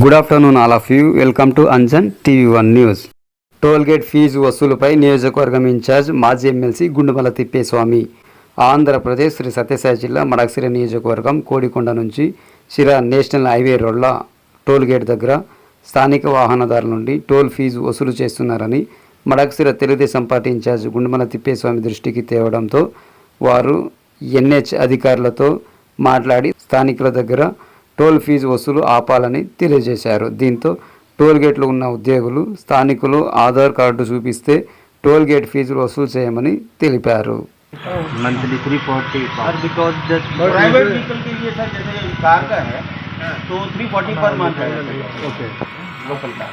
Good afternoon all of you welcome to Anjan TV one news toll gate fees వసూలుపై నియోజకవర్గం incharge మాజీ MLC Gundumala Thippeswamy. Andhra Pradesh Shri Sathya Sai జిల్లా మడక్సిర నియోజకవర్గం కోడికొండ నుంచి సిరా నేషనల్ హైవే రోడ్ల టోల్గేట్ దగ్గర స్థానిక వాహనదారుల నుండి టోల్ ఫీజు వసూలు చేస్తున్నారని Madakasira Telugu Desam party in charge Gundumala Thippeswamy దృష్టికి తేవడంతో వారు ఎన్హెచ్ అధికారులతో మాట్లాడి స్థానికుల దగ్గర టోల్ ఫీజు వసూలు ఆపాలని తెలియజేశారు దీంతో టోల్ గేట్లో ఉన్న ఉద్యోగులు స్థానికులు ఆధార్ కార్డు చూపిస్తే టోల్ గేట్ ఫీజులు వసూలు చేయమని తెలిపారు monthly three forty sir because just private vehicle के लिए सर जैसे कार का है तो थ्री फोर्टी पर मंथ है okay. Local car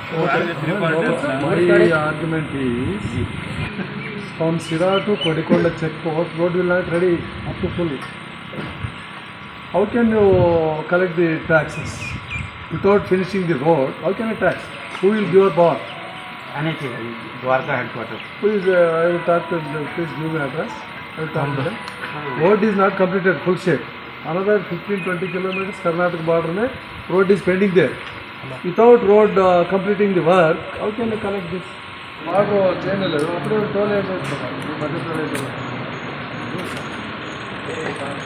My argument is from Sira to Kodikonda check post, road will not ready up to full. how can you collect the taxes? Without finishing the road, how can you tax? Who will give a bar? NHA, Dwarka headquarters. Please, uh, I will talk to them. Please give me address. I will talk to them. Road is not completed, full shape. Another 15 20 kilometers, Karnataka border, road is pending there. Without road uh, completing the work, how can you collect this? మాకు చేయలేదు అప్పుడు toll వేసేస్తున్నాం మధ్యప్రదేశ్లో ఏం చేస్తున్నారు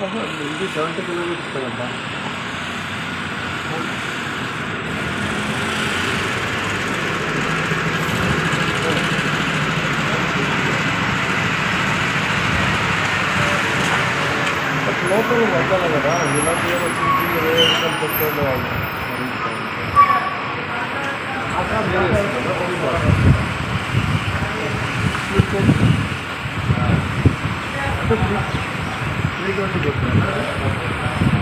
మధ్యప్రదేశ్లో ఇది seventy kilometres కదమ్మా but లోపల వద్దాలి కదా ఇలా చేయవలసింది వేరే Very good.